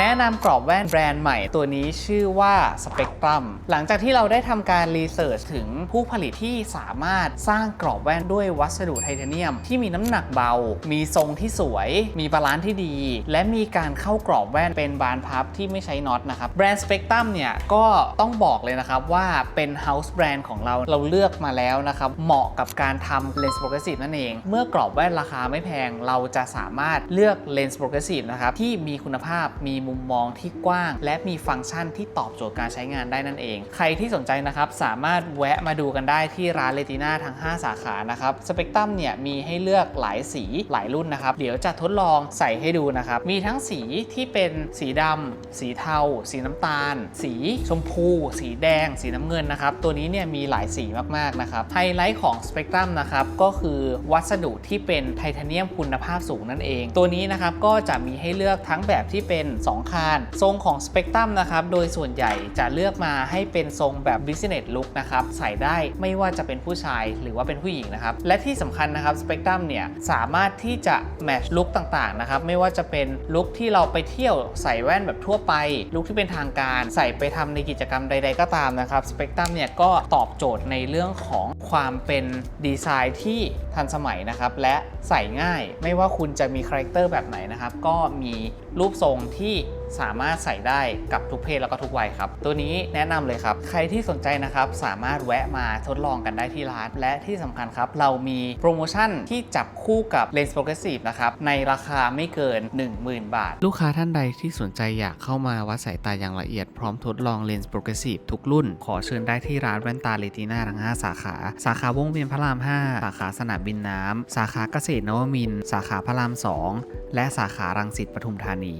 แนะนำกรอบแว่นแบรนด์ใหม่ตัวนี้ชื่อว่า Spectrum หลังจากที่เราได้ทำการรีเสิร์ชถึงผู้ผลิตที่สามารถสร้างกรอบแว่นด้วยวัสดุไทเทเนียม ที่มีน้ำหนักเบา มีทรงที่สวย มีบาลานซ์ที่ดี และมีการเข้ากรอบแว่นเป็นบานพับที่ไม่ใช้น็อตนะครับแบรนด์ Spectrum เนี่ยก็ต้องบอกเลยนะครับว่าเป็น House Brand ของเราเราเลือกมาแล้วนะครับเหมาะกับการทำเลนส์โปรเกรสซีฟนั่นเอง เมื่อกรอบแว่นราคาไม่แพงเราจะสามารถเลือกเลนส์โปรเกรสซีฟนะครับที่มีคุณภาพมีมุมมองที่กว้าง และมีฟังก์ชันที่ตอบโจทย์การใช้งานได้นั่นเอง ใครที่สนใจนะครับสามารถแวะมาดูกันได้ที่ร้านเลติน่าทั้ง 5 สาขานะครับสเปกตรัมเนี่ยมีให้เลือกหลายสีหลายรุ่นนะครับ เดี๋ยวจะทดลองใส่ให้ดูนะครับ มีทั้งสีที่เป็นสีดำสีเทา สีน้ำตาล สีชมพู สีแดง สีน้ำเงินนะครับ ตัวนี้เนี่ยมีหลายสีมากๆนะครับ ไฮไลท์ของสเปกตรัมนะครับก็คือวัสดุที่เป็นไทเทเนียมคุณภาพสูงนั่นเอง ตัวนี้นะครับก็จะมีให้เลือกทั้งแบบที่เป็น 2คาน ทรงของสเปกตรัมนะครับ โดยส่วนใหญ่จะเลือกมาให้เป็นทรงแบบ business look นะครับ ใส่ได้ไม่ว่าจะเป็นผู้ชายหรือว่าเป็นผู้หญิงนะครับ และที่สำคัญนะครับสเปกตรัมเนี่ยสามารถที่จะแมทช์ลุคต่างๆนะครับ ไม่ว่าจะเป็นลุคที่เราไปเที่ยวใส่แว่นแบบทั่วไป ลุคที่เป็นทางการใส่ไปทำในกิจกรรมใด ๆ ก็ตามนะครับสเปกตรัมเนี่ยก็ตอบโจทย์ในเรื่องของความเป็นดีไซน์ที่ทันสมัยนะครับและใส่ง่าย ไม่ว่าคุณจะมีคาแรคเตอร์แบบไหนนะครับก็มีรูปทรงที่สามารถใส่ได้กับทุกเพศแล้วก็ทุกวัยครับ ตัวนี้แนะนำเลยครับ ใครที่สนใจนะครับสามารถแวะมาทดลองกันได้ที่ร้าน และที่สำคัญครับ เรามีโปรโมชั่นที่จับคู่กับ Lens Progressive นะครับ ในราคาไม่เกิน 10,000 บาท ลูกค้าท่านใดที่สนใจอยากเข้ามาวัดสายตาอย่างละเอียดพร้อมทดลอง Lens Progressive ทุกรุ่น ขอเชิญได้ที่ร้านแว่นตาเลติน่าทั้ง 5 สาขา สาขาวงเวียนพระราม 5 สาขาสนามบินน้ำสาขาเกษตรนวมินทร์สาขาพระราม 2 และสาขารังสิตปทุมธานี